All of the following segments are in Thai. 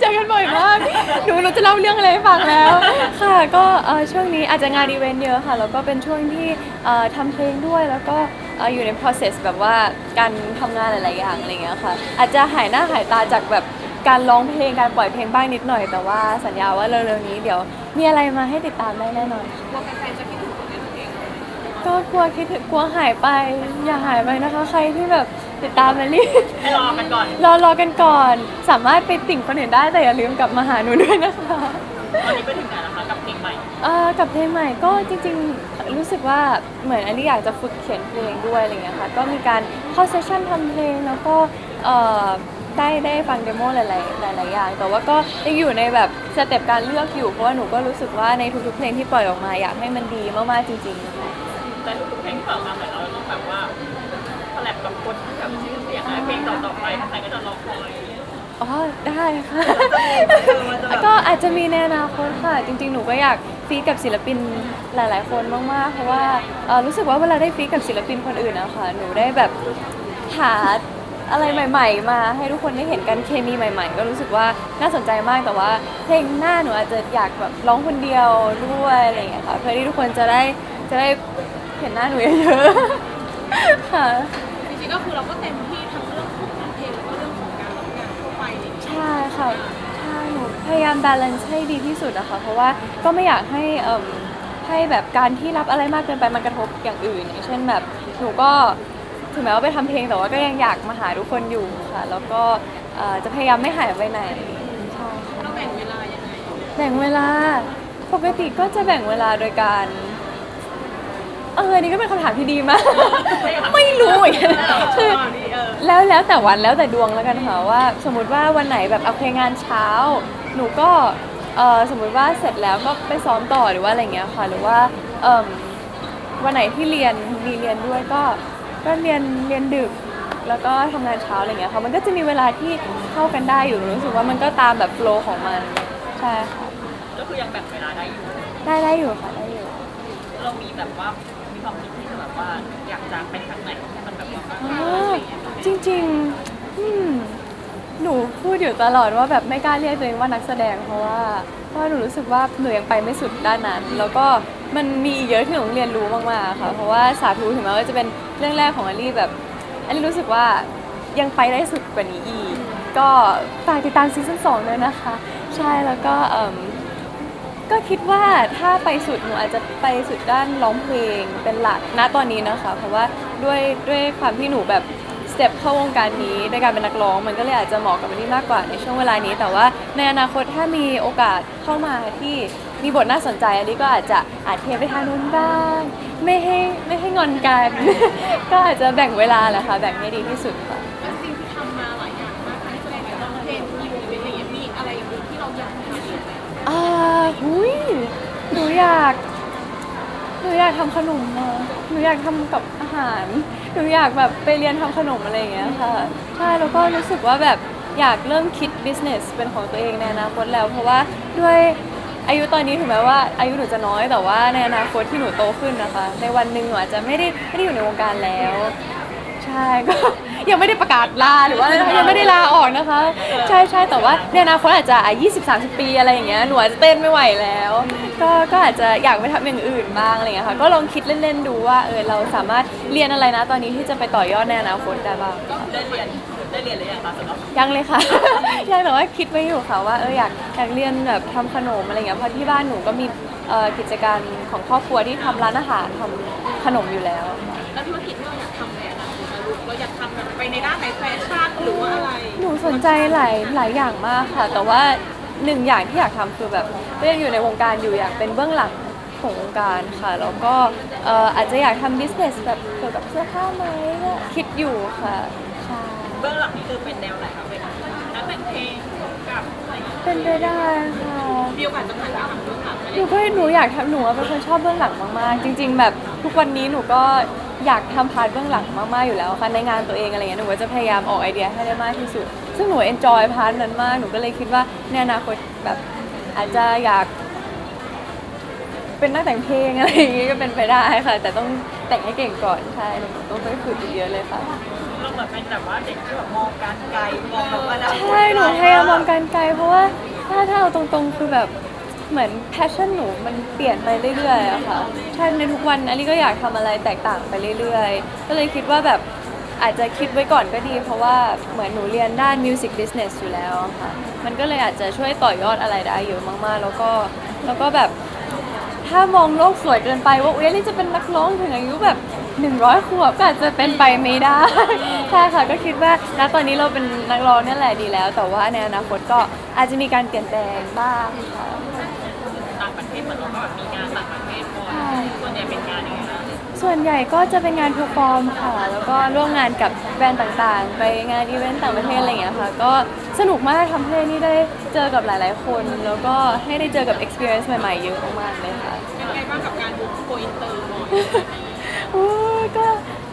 เจอกันบ่อยมาก หนูหนูจะเล่าเรื่องอะไรให้ฟังแล้ว ค่ะ ก็เอ่อช่วงนี้อาจจะงานอีเวนต์เยอะค่ะ แล้วก็เป็นช่วงที่เอ่อทำเพลงด้วย แล้วก็เอ่ออยู่ใน process แบบว่าการทำงานหลายๆอย่างอะไรเงี้ยค่ะ อาจจะหายหน้าหายตาจากแบบการร้องเพลง การปล่อยเพลงบ้างนิดหน่อย แต่ว่าสัญญาว่าเร็วๆนี้เดี๋ยวมีอะไรมาให้ติดตามได้แน่นอนค่ะ กลัวแฟ ก็กลัวคิดถึงกลัวหายไป อย่าหายไปนะคะใครที่แบบติดตามมารีให้รอกันก่อน รอรอกันก่อน สามารถไปติ่งคนอื่นได้แต่อย่าลืมกลับมาหาหนูด้วยนะคะตอนนี้ไปถึงไหนแล้วคะกับเพลงใหม่เอ่อกับเพลงใหม่ก็จริงๆรู้สึกว่าเหมือนอันนี้อยากจะฝึกเขียนเพลงด้วยอะไรเงี้ยค่ะก็มีการเข้าเซสชั่นทำเพลงแล้วก็เอ่อได้ได้ฟังเดโมหลายๆหลายๆอย่าง แต่ว่าก็ยังอยู่ในแบบสเต็ปการเลือกอยู่เพราะว่าหนูก็รู้สึกว่าในทุกๆเพลงที่ปล่อยออกมาอยากให้มันดีมากๆจริงๆนะคะ แต่ทุกๆเพลงที่เปิดมาเหมือนเราต้องแบบว่าคอลแลบกับคนที่แบบชื่อเสียงให้เพลงต่อๆไปใครก็จะรอคอยอ๋อได้ค่ะ ก็อาจจะมีในอนาคตค่ะ จริง ๆ หนูก็อยากฟีดกับศิลปินหลาย ๆ คนมากๆ เพราะว่าเอ่อรู้สึกว่าเวลาได้ฟีดกับศิลปินคนอื่นนะคะหนูได้แบบหาอะไรใหม่ ๆ มาให้ทุกคนได้เห็นกันเคมีใหม่ ๆ ก็รู้สึกว่าน่าสนใจมากแต่ว่าเพลงหน้าหนูอาจจะอยากแบบร้องคนเดียวด้วยอะไรอย่างเงี้ยค่ะเพื่อที่ทุกคนจะได้จะได้ เห็นหน้าหนูเยอะๆค่ะ จริงๆก็คือเราก็เต็มที่ทั้งเรื่องของเพลงแล้วก็เรื่องของการรับงานทั่วไปใช่ค่ะใช่หนูพยายามบาลานซ์ให้ดีที่สุดอะค่ะเพราะว่าก็ไม่อยากให้เอ่มให้แบบการที่รับอะไรมากเกินไปมันกระทบอย่างอื่น อย่างเช่นแบบหนูก็ถึงแม้ว่าไปทำเพลงแต่ว่าก็ยังอยากมาหาทุกคนอยู่ค่ะ แล้วก็เอ่อจะพยายามไม่หายไปไหนใช่ค่ะเราแบ่งเวลายังไง แบ่งเวลาปกติก็จะแบ่งเวลาโดยการ เอออนนี่ก็เป็นคำถามที่ดีมาก ไม่รู้เหมือนกันคือเออแล้วแล้วแต่วันแล้วแต่ดวงแล้วกันค่ะว่า สมมุติว่าวันไหนแบบเอาเพลงงานเช้า หนูก็เออสมมุติว่าเสร็จแล้วก็ไปซ้อมต่อหรือว่าอะไรเงี้ยค่ะ หรือว่าเอิ่มวันไหนที่เรียนมีเรียนด้วยก็ก็เรียนเรียนดึกแล้วก็ทำงานเช้าอะไรเงี้ยค่ะมันก็จะมีเวลาที่เข้ากันได้อยู่รู้สึกว่ามันก็ตามแบบโฟลว์ของมันใช่ค่ะก็คือยังแบ่งเวลาได้อยู่ ได้ได้อยู่ค่ะได้อยู่เรามีแบบว่ามี ความคิดที่จะแบบว่าอยากจะไปทางไหนให้มันแบบว่าอ๋อจริงๆอืมหนูพูดอยู่ตลอดว่าแบบไม่กล้าเรียกตัวเองว่านักแสดงเพราะว่าเพราะว่าหนูรู้สึกว่าหนูยังไปไม่สุดด้านนั้น แล้วก็มันมีอีกเยอะที่หนูต้องเรียนรู้มากๆค่ะ เพราะว่าสาธุถึงแม้ว่าจะเป็นเรื่องแรกของอลลี่แบบอลี่รู้สึกว่ายังไปได้สุดกว่านี้อีก ก็ฝากติดตามซีซั่นสองด้วยนะคะ ใช่แล้วก็เอิ่ม ก็คิดว่าถ้าไปสุดหนูอาจจะไปสุดด้านร้องเพลงเป็นหลักณตอนนี้นะคะ เพราะว่าด้วยด้วยความที่หนูแบบสเต็ปเข้าวงการนี้ด้วยการเป็นนักร้อง มันก็เลยอาจจะเหมาะกับมันนี่มากกว่าในช่วงเวลานี้ แต่ว่าในอนาคตถ้ามีโอกาสเข้ามาที่มีบทน่าสนใจอันนี้ก็อาจจะอาจเทไปทางนู้นบ้าง ไม่ให้ไม่ให้งอนกัน ก็อาจจะแบ่งเวลาแหละค่ะแบ่งให้ดีที่สุดค่ะ อยากหนูอยากทำขนมอะหนูอยากทำกับอาหารหนูอยากแบบไปเรียนทำขนมอะไรอย่างเงี้ยค่ะใช่แล้วก็รู้สึกว่าแบบอยากเริ่มคิด business เป็นของตัวเองในอนาคตแล้ว เพราะว่าด้วยอายุตอนนี้ถึงแม้ว่า อายุหนูจะน้อยแต่ว่าในอนาคตที่หนูโตขึ้นนะคะ ในวันหนึ่งหนูอาจจะไม่ได้ไม่ได้อยู่ในวงการแล้ว ใช่ก็ ยังไม่ได้ประกาศลาหรือว่าอะไรนะคะยังไม่ได้ลาออกนะคะ ใช่ใช่แต่ว่าในอนาคตอาจจะอะ20 30 ปีอะไรอย่างเงี้ยหนูอาจจะเต้นไม่ไหวแล้ว ก็ก็อาจจะอยากไปทำอย่างอื่นบ้างอะไรเงี้ยค่ะก็ลองคิดเล่นๆดูว่าเออเราสามารถเรียนอะไรนะตอนนี้ที่จะไปต่อยอดในอนาคตได้บ้างได้เรียนได้เรียนหรือยังคะสำหรับยังเลยค่ะ ยังแต่ว่าคิดไว้อยู่ค่ะว่าเอออยากอยากเรียนแบบทำขนมอะไรเงี้ยเพราะที่บ้านหนูก็มีเอ่อกิจการของครอบครัวที่ทำร้านอาหารทำขนมอยู่แล้ว นูสนใจหลายหลายอย่างมากค่ะ แต่ว่าหนึ่งอย่างที่อยากทำคือแบบก็ยังอยู่ในวงการอยู่อยากเป็นเบื้องหลังของวงการค่ะ แล้วก็เอ่ออาจจะอยากทำ business แบบเกี่ยวกับเสื้อผ้าไหมก็คิดอยู่ค่ะใช่เบื้องหลังนี่คือเป็นแนวไหนคะเป็นนักแต่งเพลงกับอะไรอย่างเงี้ยเป็นไปได้ค่ะ มีโอกาสจะผ่านการทำธุรกิจไหมหนูก็หนูอยากทำหนูอะเป็นคนชอบเบื้องหลังมากๆ จริง ๆ แบบทุกวันนี้หนูก็อยากทำพาร์ทเบื้องหลังมากๆอยู่แล้วค่ะในงานตัวเองอะไรเงี้ยหนูก็จะพยายามออกไอเดียให้ได้มากที่สุด ซึ่งหนูเอนจอยพาร์ทนั้นมาก หนูก็เลยคิดว่าในอนาคตแบบอาจจะอยาก เป็นนักแต่งเพลงอะไรอย่างงี้ก็เป็นไปได้ค่ะ แต่ต้องแต่งให้เก่งก่อนใช่หนูต้องไปฝึกอีกเยอะเลยค่ะ เราเหมือนเป็นแบบว่าเด็กที่แบบมองการไกลมองแบบว่าอนาคตใช่หนูพยายามมองการไกล เพราะว่าถ้าถ้าเอาตรงๆคือแบบเหมือนแพชชั่นหนูมันเปลี่ยนไปเรื่อยๆอะค่ะใช่ในทุกวันอันนี้ก็อยากทำอะไรแตกต่างไปเรื่อยๆ ก็เลยคิดว่าแบบ อาจจะคิดไว้ก่อนก็ดี เพราะว่าเหมือนหนูเรียนด้าน music business อยู่แล้วอะค่ะ มันก็เลยอาจจะช่วยต่อยอดอะไรได้เยอะมาก ๆ แล้วก็แล้วก็แบบถ้ามองโลกสวยเกินไปว่าอุ้ยนี่จะเป็นนักร้องถึงอายุแบบ 100 ขวบก็อาจจะเป็นไปไม่ได้ ใช่ค่ะก็คิดว่าณตอนนี้เราเป็นนักร้องเนี่ยแหละดีแล้ว แต่ว่าในอนาคตก็อาจจะมีการเปลี่ยนแปลงบ้างค่ะต่างประเทศเหมือนเราก็แบบมีงานต่างประเทศบ่อยใช่ส่วนใหญ่เป็นงานยังไงนะ ส่วนใหญ่ก็จะเป็นงานเพอร์ฟอร์มค่ะ แล้วก็ร่วมงานกับแบรนด์ต่างๆ ไปงานอีเวนต์ต่างประเทศอะไรอย่างเงี้ยค่ะ ก็สนุกมากทำให้นี่ได้เจอกับหลายๆคน แล้วก็ให้ได้เจอกับ experience ใหม่ๆ เยอะมากๆเลยค่ะ เป็นไงบ้างกับการดูโกอินเตอร์หน่อยโอ้ยก็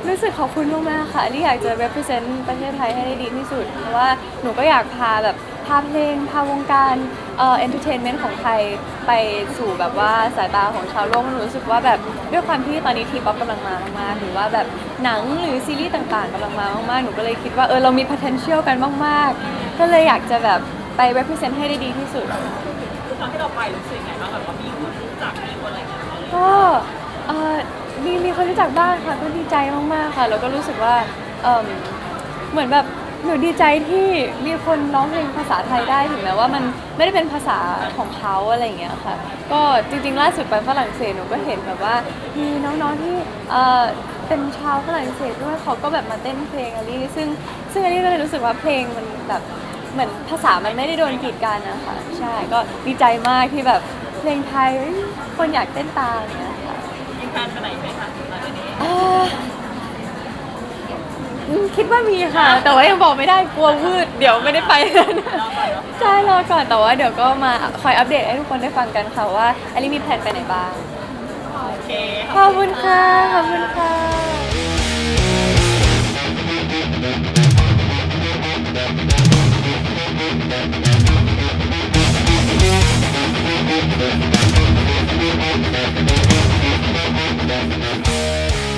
รู้สึกขอบคุณมากๆค่ะ ที่อยากจะ represent ประเทศไทยให้ได้ดีที่สุด เพราะว่าหนูก็อยากพาแบบพาเพลงพาวงการ เอ่อ entertainment ของไทยไปสู่แบบว่าสายตาของชาวโลกหนูรู้สึกว่าแบบด้วยความที่ตอนนี้ทีป๊อปกำลังมามากๆหรือว่าแบบหนังหรือซีรีส์ต่างๆกำลังมามากๆ หนูก็เลยคิดว่าเออเรามี potential กันมากๆ ก็เลยอยากจะแบบไป represent ให้ได้ดีที่สุดทุกครั้งที่เราไปรู้สึกไงบ้างแบบว่ามีคนรู้จักมีคนอะไรอย่างเงี้ยก็เอ่อมีมีคนรู้จักบ้างค่ะก็ดีใจมากๆค่ะแล้วก็รู้สึกว่าเอิ่มเหมือนแบบ หนูดีใจที่มีคนร้องเพลงภาษาไทยได้ถึงแม้ว่ามันไม่ได้เป็นภาษาของเขาอะไรอย่างเงี้ยค่ะ ก็จริงๆล่าสุดไปฝรั่งเศสหนูก็เห็นแบบว่ามีน้องๆที่เอ่อเป็นชาวฝรั่งเศสด้วยเขาก็แบบมาเต้นเพลงอลี่ซึ่งซึ่งอลี่ก็เลยรู้สึกว่าเพลงมันแบบเหมือนภาษามันไม่ได้โดนกีดกันนะคะใช่ก็ดีใจมากที่แบบเพลงไทยเอ้ยคนอยากเต้นตามอย่างเงี้ยค่ะมีแฟนไปไหนไหมคะหลังจากนี้ คิดว่ามีค่ะ แต่ว่ายังบอกไม่ได้กลัววืดเดี๋ยวไม่ได้ไปนะใช่รอก่อนแต่ว่าเดี๋ยวก็มาคอยอัปเดตให้ทุกคนได้ฟังกันค่ะว่าอันนี้มีแผนไปไหนบ้างขอบคุณค่ะขอบคุณค่ะ Thank.